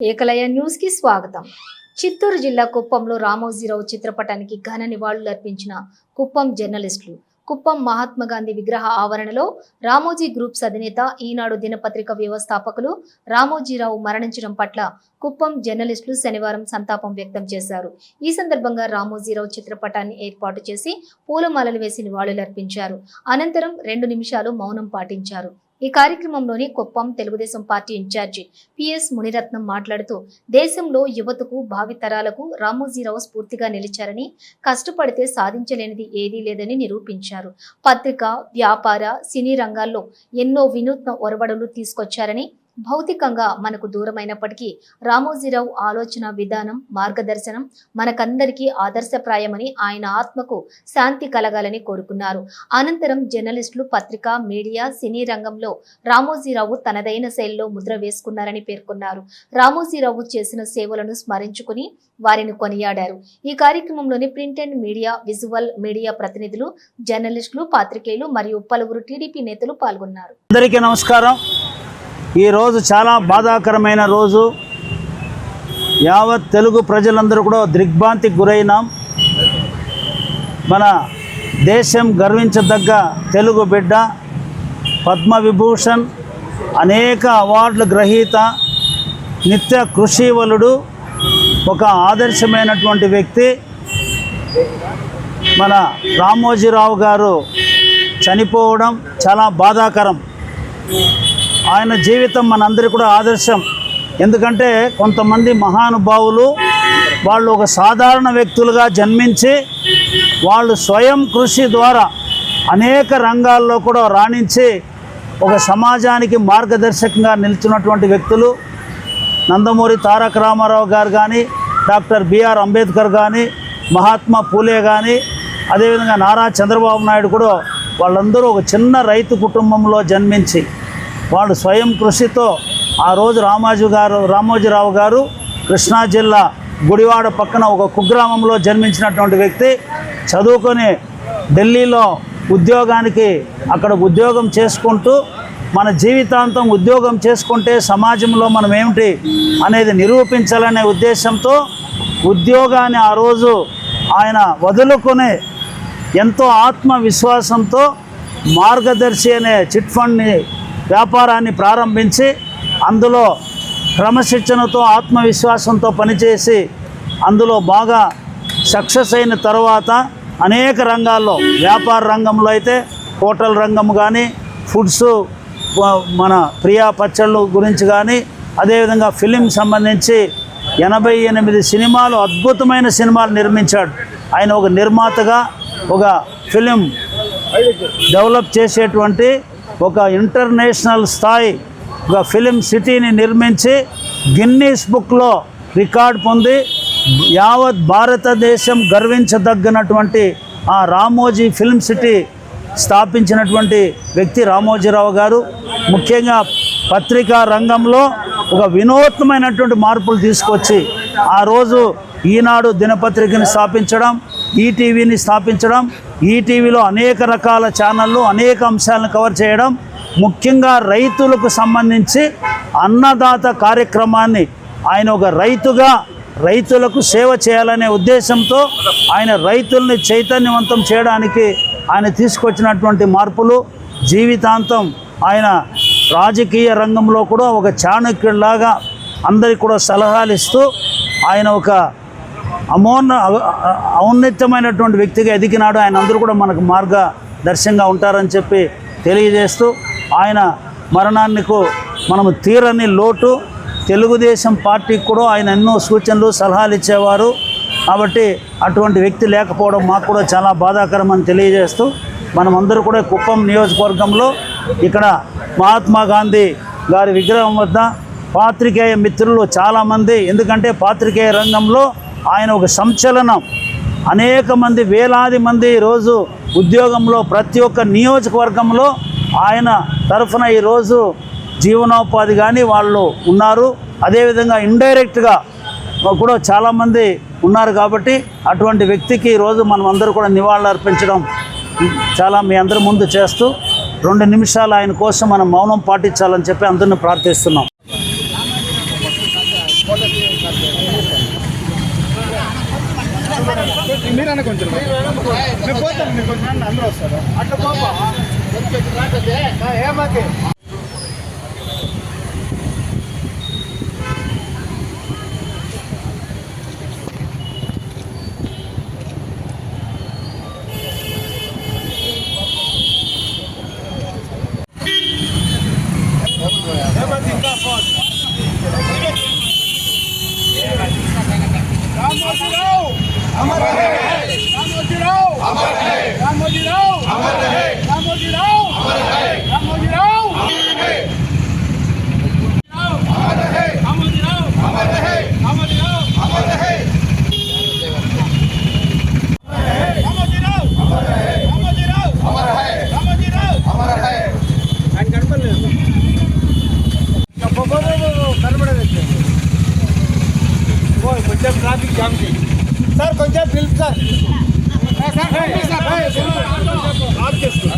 ఏకలయ న్యూస్కి స్వాగతం. చిత్తూరు జిల్లా కుప్పంలో రామోజీరావు చిత్రపటానికి ఘన నివాళులు అర్పించిన కుప్పం జర్నలిస్టులు కుప్పం మహాత్మా గాంధీ విగ్రహ ఆవరణలో రామోజీ గ్రూప్స్ అధినేత ఈనాడు దినపత్రిక వ్యవస్థాపకులు రామోజీరావు మరణించడం పట్ల కుప్పం జర్నలిస్టులు శనివారం సంతాపం వ్యక్తం చేశారు. ఈ సందర్భంగా రామోజీరావు చిత్రపటాన్ని ఏర్పాటు చేసి పూలమాలలు వేసి నివాళులర్పించారు. అనంతరం రెండు నిమిషాలు మౌనం పాటించారు. ఈ కార్యక్రమంలోని Kuppam Telugu Desam party in-charge PS Muniratnam మాట్లాడుతూ దేశంలో యువతకు భావితరాలకు రామోజీరావు స్ఫూర్తిగా నిలిచారని కష్టపడితే సాధించలేనిది ఏదీ లేదని నిరూపించారు. పత్రిక వ్యాపార సినీ రంగాల్లో ఎన్నో వినూత్న ఒరవడులు తీసుకొచ్చారని భౌతికంగా మనకు దూరమైనప్పటికీ రామోజీరావు ఆలోచన విధానం మార్గదర్శనం మనకందరికీ ఆదర్శప్రాయమని ఆయన ఆత్మకు శాంతి కలగాలని కోరుకున్నారు. అనంతరం జర్నలిస్టులు పత్రిక మీడియా సినీ రంగంలో రామోజీరావు తనదైన శైలిలో ముద్ర వేసుకున్నారని పేర్కొన్నారు. రామోజీరావు చేసిన సేవలను స్మరించుకుని వారిని కొనియాడారు. ఈ కార్యక్రమంలోని print and media visual media ప్రతినిధులు జర్నలిస్టులు పాత్రికేయులు మరియు పలువురు టీడీపీ నేతలు పాల్గొన్నారు. అందరికీ నమస్కారం. ఈరోజు చాలా బాధాకరమైన రోజు. యావత్ తెలుగు ప్రజలందరూ కూడా దిగ్భ్రాంతికి గురైనాం. మన దేశం గర్వించదగ్గ తెలుగు బిడ్డ పద్మవిభూషణ్ అనేక అవార్డుల గ్రహీత నిత్య కృషివలుడు ఒక ఆదర్శమైనటువంటి వ్యక్తి. మన రామోజీరావు గారు చనిపోవడం చాలా బాధాకరం. ఆయన జీవితం మనందరికీ కూడా ఆదర్శం. ఎందుకంటే కొంతమంది మహానుభావులు వాళ్ళు ఒక సాధారణ వ్యక్తులుగా జన్మించి వాళ్ళు స్వయం కృషి ద్వారా అనేక రంగాల్లో కూడా రాణించి ఒక సమాజానికి మార్గదర్శకంగా నిలిచినటువంటి వ్యక్తులు నందమూరి తారక రామారావు గారు కానీ డాక్టర్ బిఆర్ అంబేద్కర్ కానీ మహాత్మా పూలే కానీ అదేవిధంగా నారా చంద్రబాబు నాయుడు కూడా వాళ్ళందరూ ఒక చిన్న రైతు కుటుంబంలో జన్మించి వాళ్ళు స్వయం కృషితో ఆ రోజు రామాజు గారు రామోజీరావు గారు కృష్ణా జిల్లా గుడివాడ పక్కన ఒక కుగ్రామంలో జన్మించినటువంటి వ్యక్తి చదువుకొని ఢిల్లీలో ఉద్యోగానికి అక్కడ ఉద్యోగం చేసుకుంటూ మన జీవితాంతం ఉద్యోగం చేసుకుంటే సమాజంలో మనం ఏమిటి అనేది నిరూపించాలనే ఉద్దేశంతో ఉద్యోగాన్ని ఆ రోజు ఆయన వదులుకొని ఎంతో ఆత్మవిశ్వాసంతో మార్గదర్శి అనే చిట్ ఫండ్ని వ్యాపారాన్ని ప్రారంభించి అందులో క్రమశిక్షణతో ఆత్మవిశ్వాసంతో పనిచేసి అందులో బాగా సక్సెస్ అయిన తర్వాత అనేక రంగాల్లో వ్యాపార రంగంలో అయితే హోటల్ రంగం కానీ ఫుడ్స్ మన ప్రియా పచ్చళ్ళు గురించి కానీ అదేవిధంగా ఫిలిం సంబంధించి ఎనభై ఎనిమిది సినిమాలు అద్భుతమైన సినిమాలు నిర్మించాడు. ఆయన ఒక నిర్మాతగా ఒక ఫిలిం డెవలప్ చేసేటువంటి ఒక ఇంటర్నేషనల్ స్థాయి ఒక ఫిలిం సిటీని నిర్మించి గిన్నీస్ బుక్లో రికార్డ్ పొంది యావత్ భారతదేశం గర్వించదగినటువంటి ఆ రామోజీ ఫిల్మ్ సిటీ స్థాపించినటువంటి వ్యక్తి రామోజీరావు గారు. ముఖ్యంగా పత్రికా రంగంలో ఒక వినూత్నమైనటువంటి మార్పులు తీసుకొచ్చి ఆ రోజు ఈనాడు దినపత్రికని స్థాపించడం ఈటీవీని స్థాపించడం ఈటీవీలో అనేక రకాల ఛానళ్ళు అనేక అంశాలను కవర్ చేయడం ముఖ్యంగా రైతులకు సంబంధించి అన్నదాత కార్యక్రమాన్ని ఆయన ఒక రైతుగా రైతులకు సేవ చేయాలనే ఉద్దేశంతో ఆయన రైతుల్ని చైతన్యవంతం చేయడానికి ఆయన తీసుకొచ్చినటువంటి మార్పులు జీవితాంతం ఆయన రాజకీయ రంగంలో కూడా ఒక చాణక్యుడిలాగా అందరికి కూడా సలహాలు ఇస్తూ ఆయన ఒక అమోన్ ఔన్నత్యమైనటువంటి వ్యక్తిగా ఎదిగినాడు. ఆయన అందరూ కూడా మనకు మార్గదర్శంగా ఉంటారని చెప్పి తెలియజేస్తూ ఆయన మరణానికి మనము తీరని లోటు. తెలుగుదేశం పార్టీకి కూడా ఆయన ఎన్నో సూచనలు సలహాలు ఇచ్చేవారు. కాబట్టి అటువంటి వ్యక్తి లేకపోవడం మాకు కూడా చాలా బాధాకరం అని తెలియజేస్తూ మనమందరూ కూడా కుప్పం నియోజకవర్గంలో ఇక్కడ మహాత్మా గాంధీ గారి విగ్రహం వద్ద పాత్రికేయ మిత్రులు చాలామంది. ఎందుకంటే పాత్రికేయ రంగంలో ఆయన ఒక సంచలనం. అనేక మంది వేలాది మంది ఈరోజు ఉద్యోగంలో ప్రతి ఒక్క నియోజకవర్గంలో ఆయన తరఫున ఈరోజు జీవనోపాధి కానీ వాళ్ళు ఉన్నారు. అదేవిధంగా ఇండైరెక్ట్గా కూడా చాలామంది ఉన్నారు కాబట్టి అటువంటి వ్యక్తికి ఈరోజు మనం అందరూ కూడా నివాళులు అర్పించడం చాలా మీ అందరి ముందు చేస్తూ రెండు నిమిషాలు ఆయన కోసం మనం మౌనం పాటించాలని చెప్పి అందరిని ప్రార్థిస్తున్నాం. మీరన్నా కొంచెం మేము పోతాం మీరు కొంచెం అందరూ వస్తారు. అట్లా పోపా ఏమాకే కొంచెం ట్రాఫిక్ జామ్ చేయి సార్ కొంచెం పిలుపు సార్ ఆఫ్ చేసుకో